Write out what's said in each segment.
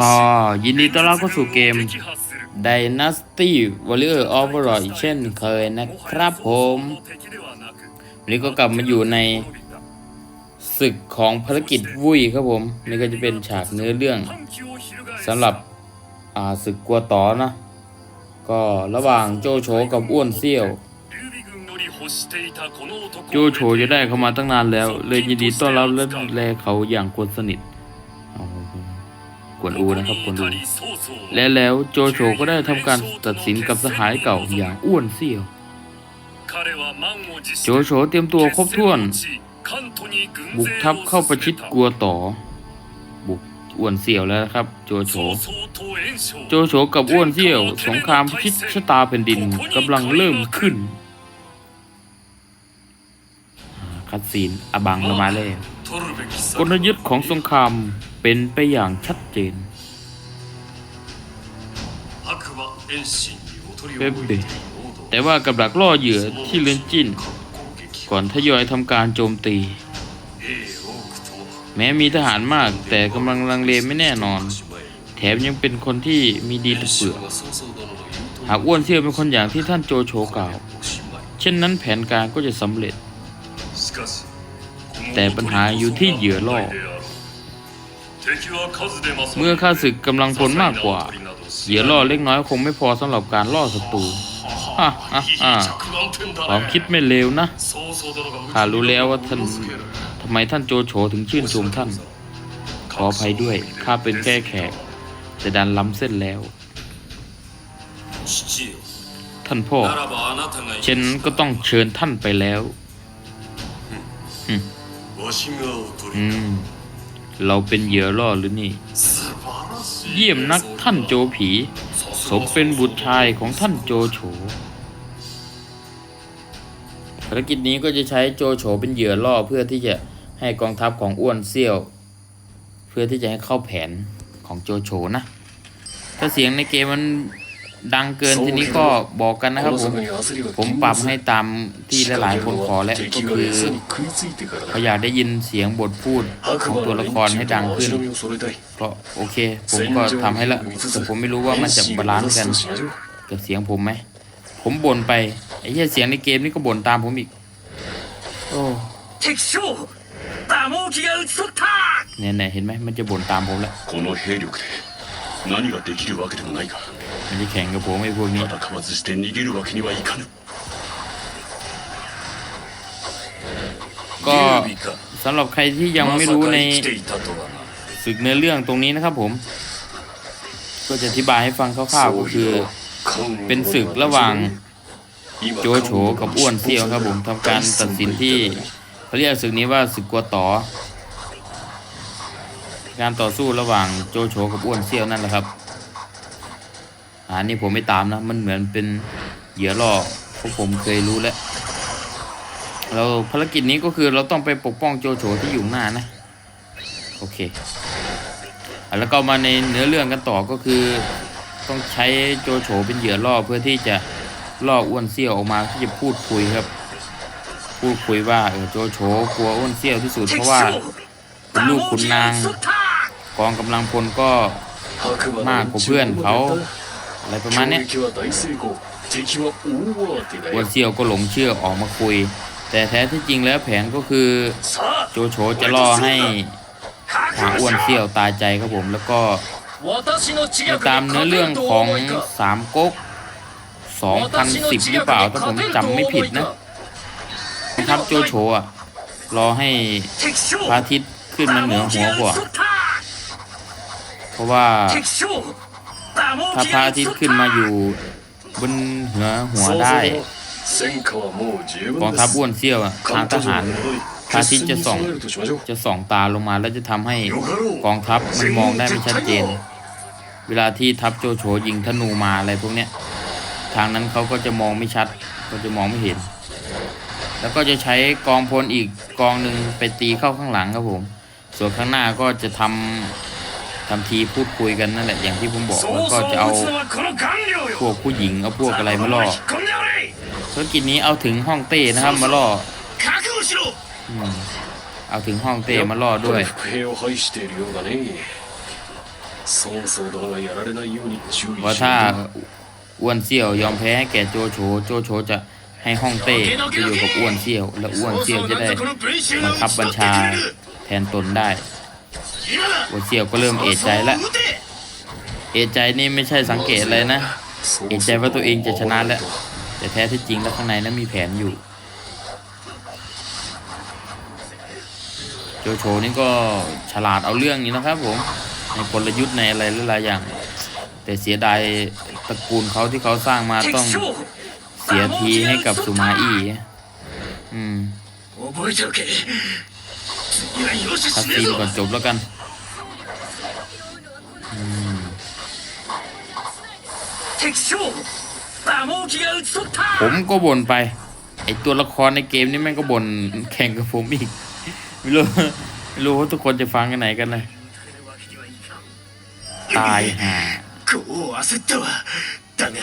ก็ยินดีต้อนรับเข้าสู่เกม Dynasty Warrior of r o y เช่นเคยนะครับผมวันนี้ก็กลับมาอยู่ในศึกของภารกิจวุ้ยครับผม นี่ก็จะเป็นฉากเนื้อเรื่องสำหรับอ่าศึกกัวต่อนะ ก็ระหว่างโจโฉกับอ้วนเซี่ยว โจโฉจะได้เข้ามาตั้งนานแล้ว เลยยินดีต้อนรับและดูแลเขาอย่างคนสนิท กวนอูนะครับกวนอูและแล้วโจโฉก็ได้ทำการตัดสินกับสหายเก่าอย่างอ้วนเซี่ยว โจโฉเตรียมตัวครบถ้วน บุกทัพเข้าประชิดกัวต่อ บุกอ้วนเซี่ยวแล้วนะครับ โจโฉโจโฉกับอ้วนเซี่ยว สงครามพิชิตชะตาแผ่นดินกำลังเริ่มขึ้นอ่าคัดซีนอบังลงมาเลยกลยุทธ์ของสงคราม เป็นไปอย่างชัดเจนเบเบแต่ว่ากับดักล่อเหยื่อที่เลือนจิ้น ก่อนทยอยทำการโจมตี แม้มีทหารมากแต่กำลังลังเลไม่แน่นอน แถมยังเป็นคนที่มีดีตะเปื่อหากอ้วนเซี่ยวเป็นคนอย่างที่ท่านโจโฉกล่าว เช่นนั้นแผนการก็จะสำเร็จ แต่ปัญหาอยู่ที่เหยื่อล่อ เมื่อข้าศึกกำลังพลมากกว่า เหยื่อล่อเล็กน้อยคงไม่พอสำหรับการล่อศัตรูฮ่าฮ่าฮ่าความคิดไม่เลวนะข้ารู้แล้วว่าท่านทำไมท่านโจโฉถึงชื่นชมท่าน ขออภัยด้วย ข้าเป็นแค่แขก แต่ดันล้ำเส้นแล้ว ท่านพ่อ เช่นนั้นก็ต้องเชิญท่านไปแล้ว อืม เราเป็นเหยื่อล่อหรือนี่ เยี่ยมนักท่านโจผี สมเป็นบุตรชายของท่านโจโฉภารกิจนี้ก็จะใช้โจโฉเป็นเหยื่อล่อเพื่อที่จะให้กองทัพของอ้วนเซี่ยว เพื่อที่จะให้เข้าแผนของโจโฉนะ ถ้าเสียงในเกมมัน ดังเกินทีนี้ก็บอกกันนะครับผม ผมปรับให้ตามที่หลายๆคนขอและก็คือเขาอยากได้ยินเสียงบทพูดของตัวละครให้ดังขึ้น เพราะโอเค ผมก็ทำให้ละแต่ผมไม่รู้ว่ามันจะบาลานซ์กันกับเสียงผมไหม ผมบ่นไปไอ้เหี้ยเสียงในเกมนี่ก็บ่นตามผมอีก โอ้เนี่ยเห็นไหมมันจะบ่นตามผมแล้วこの兵力で何ができるわけでもないが มันจะแข่งกับผมไอ้พวกนี้ 戦わずして逃げるわけにはいかぬ ก็ 劉備か สำหรับใครที่ยังไม่รู้ใน まさか生きていたとはな ศึกเนื้อเรื่องตรงนี้นะครับผม ก็จะอธิบายให้ฟังคร่าวๆก็คือ เป็นศึกระหว่าง โจโฉกับอ้วนเซี่ยวครับผมทำการตัดสินที่เขาเรียกศึกนี้ว่าศึกกัวต่อ การต่อสู้ระหว่างโจโฉกับอ้วนเซี่ยวนั่นแหละครับ อันนี้ผมไม่ตามนะ มันเหมือนเป็นเหยื่อล่อเพราะผมเคยรู้แล้ว เราภารกิจนี้ก็คือเราต้องไปปกป้องโจโฉที่อยู่หน้านะ โอเค แล้วก็มาในเนื้อเรื่องกันต่อก็คือ ต้องใช้โจโฉเป็นเหยื่อล่อเพื่อที่จะล่ออ้วนเสี่ยวออกมาที่จะพูดคุยครับ พูดคุยว่าเออโจโฉกลัวอ้วนเสี่ยวที่สุดเพราะว่าลูกคุณนางกองกำลังพลก็มากกว่าเพื่อนเขา อะไรประมาณเนี้ยวัวเซียวก็หลงเชื่อออกมาคุย แต่แท้ที่จริงแล้วแผนก็คือโจโฉจะล่อให้หาอ้วนเซี่ยวตายใจครับผมแล้วก็ตามเนื้อเรื่องของสามก๊ก2010หรือเปล่าถ้าผมจำไม่ผิดนะทัพโจโฉอะรอให้พระอาทิตย์ขึ้นมาเหนือหัวกว่า เพราะว่า ถ้าพระอาทิตย์ขึ้นมาอยู่บนเหนือหัวได้กองทัพอ้วนเซี่ยวอะทางทหารพระอาทิตย์จะส่องจะส่องตาลงมาแล้วจะทำให้กองทัพมันมองได้ไม่ชัดเจน เวลาที่ทัพโจโฉยิงธนูมาอะไรพวกเนี้ยทางนั้นเขาก็จะมองไม่ชัดก็จะมองไม่เห็น แล้วก็จะใช้กองพลอีกกองหนึ่งไปตีเข้าข้างหลังครับผม ส่วนข้างหน้าก็จะทำ ทำทีพูดคุยกันนั่นแหละอย่างที่ผมบอกมันก็จะเอาพวกผู้หญิงเอาพวกอะไรมาล่อธุรกิจนี้เอาถึงห้องเต้นะครับมาล่อเอาถึงห้องเต้มาล่อด้วยว่าถ้าอ้วนเซี่ยวยอมแพ้แก่โจโฉโจโฉจะให้ห้องเต้จะอยู่กับอ้วนเซี่ยว และอ้วนเซี่ยวจะได้บังคับบัญชาแทนตนได้ โอเสี่ยวก็เริ่มเอจใจแล้วเอจใจนี่ไม่ใช่สังเกตเลยนะ เอจใจว่าตัวเองจะชนะแล้ว แต่แท้ที่จริงแล้วข้างในนั้นมีแผนอยู่ โจโฉนี่ก็ฉลาดเอาเรื่องนี่นะครับผม ในกลยุทธ์ในอะไรหลายอย่าง แต่เสียดายตระกูลเขาที่เขาสร้างมาต้องเสียทีให้กับสุมาอี้อืมทักซีนก่อนจบแล้วกัน ผมก็บ่นไป ไอตัวละครในเกมนี่แม่งก็บ่นแข่งกับผมอีก ไม่รู้ไม่รู้ว่าทุกคนจะฟังกันไหนกันเลยตายห่า こう焦ったわだが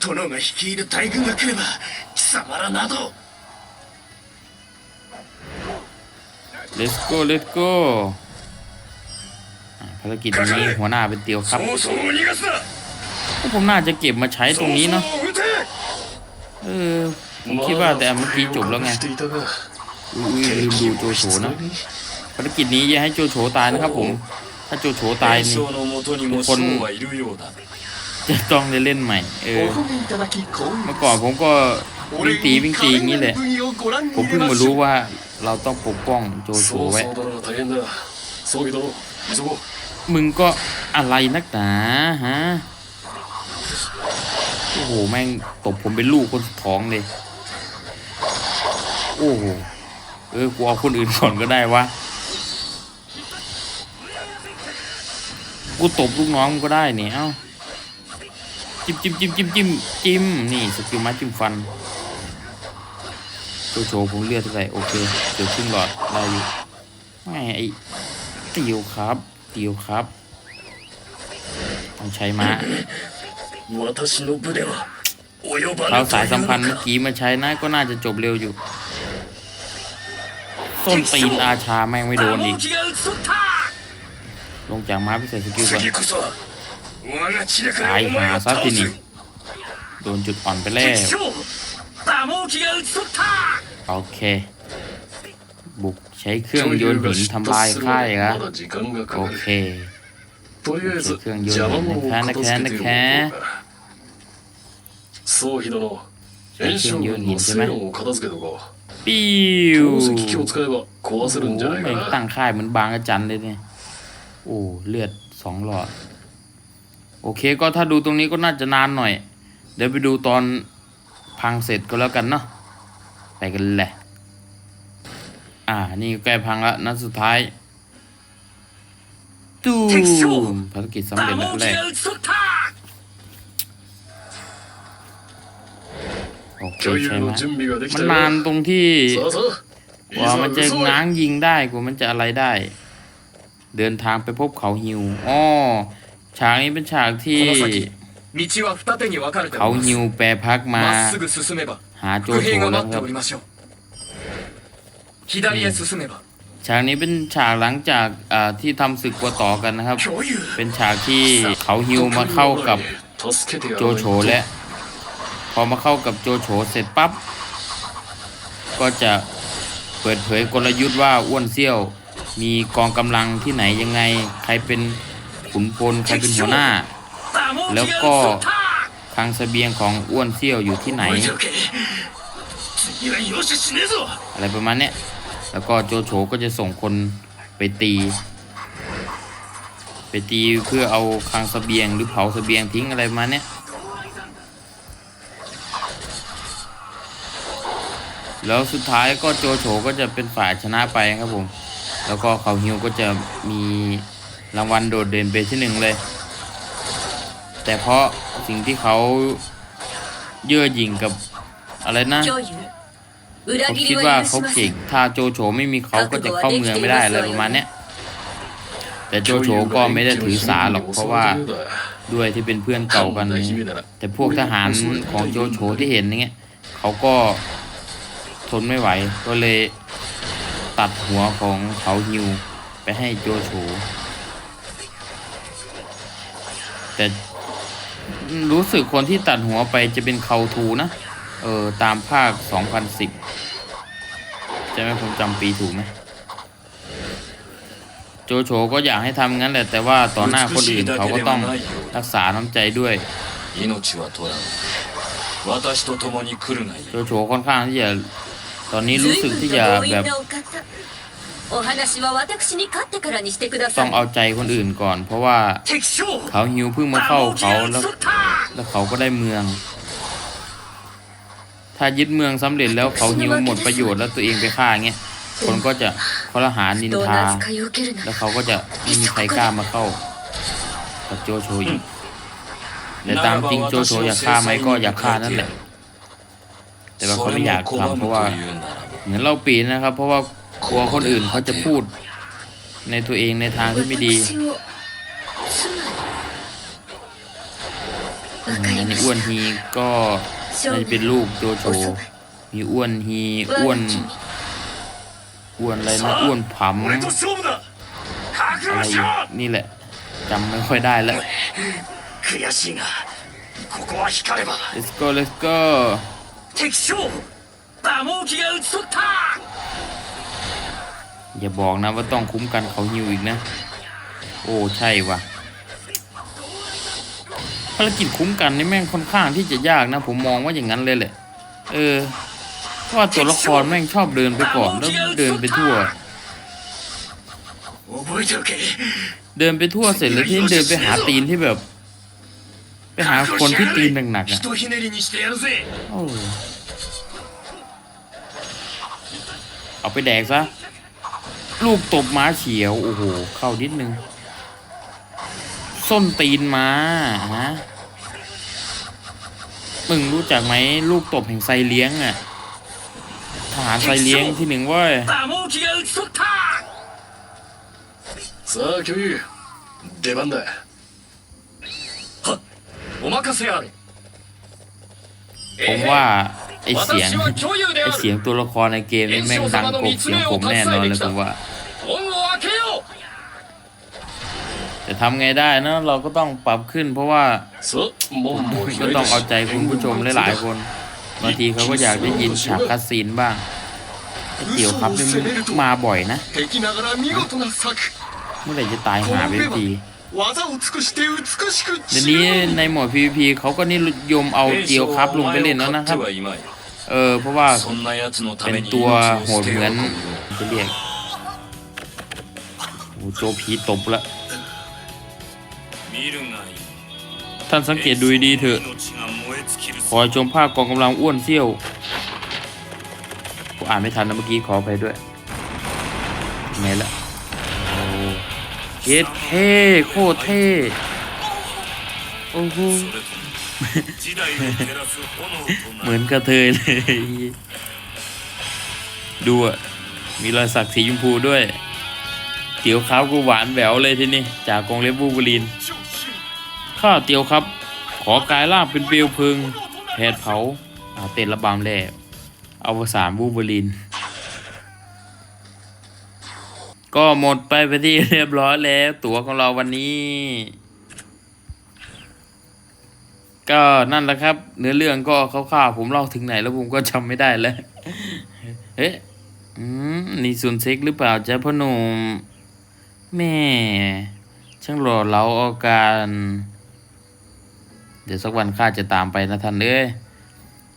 殿が率いる大軍が来れば貴様らなど let's go let's go อ่ะภารกิจนี้หัวหน้าเป็นเตียวครับ ผมน่าจะเก็บมาใช้ตรงนี้เนาะเออผมคิดว่าแต่เมื่อกี้จบแล้วไงลืมดูโจโฉนะภารกิจนี้อย่าให้โจโฉตายนะครับ ผม ถ้าโจโฉตายนี่ทุกคนจะต้องได้เล่นใหม่ เออ เมื่อก่อนผมก็วิ่งตีวิ่งตีอย่างนี้เลย ผมเพิ่งมารู้ว่าเราต้องปกป้องโจโฉไว้ มึงก็อะไรนักหนาฮะ โอ้โห แม่งตบผมเป็นลูกคนท้องเลย โอ้โห เออ กูเอาคนอื่นก่อนก็ได้วะ กูตบลูกน้องก็ได้เนี่ยเอ้า จิ้มจิ้มจิ้มจิ้มจิ้มจิ้มนี่สกิลมาจิ้มฟันโชว์โชว์ผมเลือดเท่าไหร่โอเคเดี๋ยวขึ้นหลอดได้อยู่ไม่ไอติวครับติวครับ ต้องใช้ม้า เอาสายสัมพันธ์เมื่อกี้มาใช้นะก็น่าจะจบเร็วอยู่ส้นตีนอาชาแม่งไม่โดนอีกลงจากม้าพิเศษสกิลก่อนตายหาซะทีนี่โดนจุดอ่อนไปแล้ว โอเค บุกใช้เครื่องยนต์หินทำลายค่ารับโอเค とりあえずเครื่องยนต์邪魔者を片付けておこうなかなかか宗妃殿炎章軍の正論を片付けておこう ปิ้ว 透析機を使えば壊せるんじゃない โอ้ か แม่งตั้ な งค่ายเหมือนบางอาจันเลยเนี่ย โอ้เลือดสองหลอด โอเคก็ถ้าดูตรงนี้ก็น่าจะนานหน่อย เดี๋ยวไปดูตอนพังเสร็จก็แล้วกันเนาะไปกันเลยอ่า นี่ใกล้พังละนัดสุดท้าย ตูมภารกิจสำเร็จแล้วแรกโอเคใช่ไหมมันนานตรงที่กว่ามันจะง้างยิงได้กว่ามันจะอะไรได้ เดินทางไปพบเขาหิวอ้อฉากนี้เป็นฉากที่เขาหิวแปรพักมา หาโจโฉแล้วครับ ฉากนี้เป็นฉากหลังจากที่ทำศึกกัวต่อกันนะครับ เป็นฉากที่เขาฮิวมาเข้ากับโจโฉและ พอมาเข้ากับโจโฉเสร็จปั๊บ ก็จะเปิดเผยกลยุทธ์ว่าอ้วนเซี่ยว มีกองกำลังที่ไหนยังไง ใครเป็นขุนพลใครเป็นหัวหน้า แล้วก็ทางสเสบียงของอ้วนเซี่ยวอยู่ที่ไหน อะไรประมาณเนี้ย แล้วก็โจโฉก็จะส่งคนไปตี ไปตีเพื่อเอาคลังเสบียงหรือเผาเสบียงทิ้งอะไรมาเนี้ยแล้วสุดท้ายก็โจโฉก็จะเป็นฝ่ายชนะไปครับผม แล้วก็เขาฮิวก็จะมีรางวัลโดดเด่นเป็นที่หนึ่งเลย แต่เพราะสิ่งที่เขาเย่อหยิ่งกับอะไรนะ ผมคิดว่าเขาเก่ง ถ้าโจโฉไม่มีเขาก็จะเข้าเมืองไม่ได้อะไรประมาณเนี้ย แต่โจโฉก็ไม่ได้ถือสาหรอกเพราะว่าด้วยที่เป็นเพื่อนเก่ากัน แต่พวกทหารของโจโฉที่เห็นอย่างเงี้ยเขาก็ทนไม่ไหว ก็เลยตัดหัวของเขาฮิวไปให้โจโฉแต่รู้สึกคนที่ตัดหัวไปจะเป็นเขาทูนะ เออตามภาค 2010 จะไม่ผมจำปีถูกไหมโจโฉก็อยากให้ทำงั้นแหละ แต่ว่าต่อหน้าคนอื่นเขาก็ต้องรักษาน้ำใจด้วยโจโฉค่อนข้างที่จะตอนนี้รู้สึกที่จะแบบต้องเอาใจคนอื่นก่อน เพราะว่าเขาหิวเพิ่งมาเข้าเขาแล้วแล้วเขาก็ได้เมือง ถ้ายึดเมืองสำเร็จแล้วเขาหิวหมดประโยชน์แล้วตัวเองไปฆ่าเงี้ยคนก็จะคอละหานินทา แล้วเขาก็จะไม่มีใครกล้ามาเข้ากับโจโฉอีกแต่ตามจริงโจโฉอยากฆ่าไหมก็อยากฆ่านั่นแหละ แต่ว่าเขาไม่อยากทำเพราะว่า เหมือนเราปีนะครับ เพราะว่ากลัวคนอื่นเขาจะพูด ในตัวเองในทางที่ไม่ดีอันนี้อ้วนฮีก็ จะเป็นลูกโจโฉมีอ้วนฮีอ้วนอ้วนอะไรนะอ้วนผำอะไรนี่แหละจำไม่ค่อยได้แล้ว Let's go Let's go อย่าบอกนะว่าต้องคุ้มกันเขาหิวอีกนะ โอ้ ใช่ว่ะ ภารกิจคุ้มกันนี่แม่งค่อนข้างที่จะยากนะ ผมมองว่าอย่างนั้นเลยแหละ เออว่าตัวละครแม่งชอบเดินไปก่อนแล้วเดินไปทั่ว เดินไปทั่วเสร็จแล้วที่เดินไปหาตีนที่แบบ ไปหาคนที่ตีนหนักๆอะเอาไปแดกซะ ลูกตบม้าเฉียว โอ้โห เข้านิดนึง ส้นตีนม้าฮะมึงรู้จักไหมลูกตบแห่งไซเลี้ยงอ่ะทหารไซเลี้ยงที่หนึ่งเว้ย 馬毛機が打ち取ったさあ巨友出番だお任せあれ ผมว่าไอเสียง 私は巨友で ไอ あ เสีย る งตัวละครในเกมนี่แม่งดังกบเสียงผมแน่นอนเลยผมว่า ทำไงได้นะเราก็ต้องปรับขึ้น เพราะว่าก็ต้องเอาใจคุณผู้ชมหลายๆคนบางทีเขาก็อยากได้ยินฉากคาสินบ้างเกี่ยวครับนี่มาบ่อยนะเมื่อไหร่จะตายหาไปทีเดี๋ยวนี้ในหมวด PVP เขาก็นิยมเอาเกี่ยวครับลงไปเล่นแล้วนะครับ เออเพราะว่าเป็นตัวโหดเหมือนจะเรียกโจพีตบละ ท่านสังเกตดูดีเถอะ ขอชมภาพกองกำลังอ้วนเซี่ยวกูอ่านไม่ทันนะเมื่อกี้ขอไปด้วยไงละเย็เท่โคตรเท่โอ้โหเหมือนกระเทยเลย ดูอะ มีรอยสักสีชมพูด้วยเตี๋ยวข้าวกูหวานแหววเลยที่นี่ จากกองเล็บบูบูลิน ข้าเตียวครับ ขอกายล่างเป็นเปลวเพลิงแผดเผาอาเต้นระบำแล่อวสานบูบูลิน ก็หมดไปไปที่เรียบร้อยแล้ว ตั๋วของเราวันนี้ ก็นั่นแหละครับ เนื้อเรื่องก็คร่าวๆผมเล่าถึงไหนแล้วผมก็จำไม่ได้แล้วเอ๊ะนี่ส่วนเซ็กหรือเปล่าจ๊ะพ่อหนุ่มแม่ช่างหล่อเหลาอาการ เดี๋ยวสักวันข้าจะตามไปนะท่านเอ้ย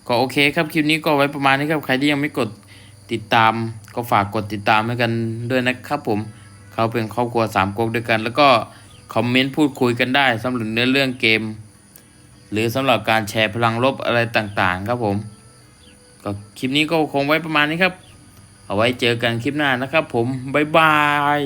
ก็โอเคครับคลิปนี้ก็ไว้ประมาณนี้ครับใครที่ยังไม่กดติดตาม ก็ฝากกดติดตามให้กันด้วยนะครับผมเขาเป็นครอบครัวสามก๊กด้วยกัน แล้วก็คอมเมนต์พูดคุยกันได้สำหรับเนื้อเรื่องเกม หรือสำหรับการแชร์พลังลบอะไรต่างๆ ครับผมก็คลิปนี้ก็คงไว้ประมาณนี้ครับ เอาไว้เจอกันคลิปหน้านะครับผมบ๊ายบาย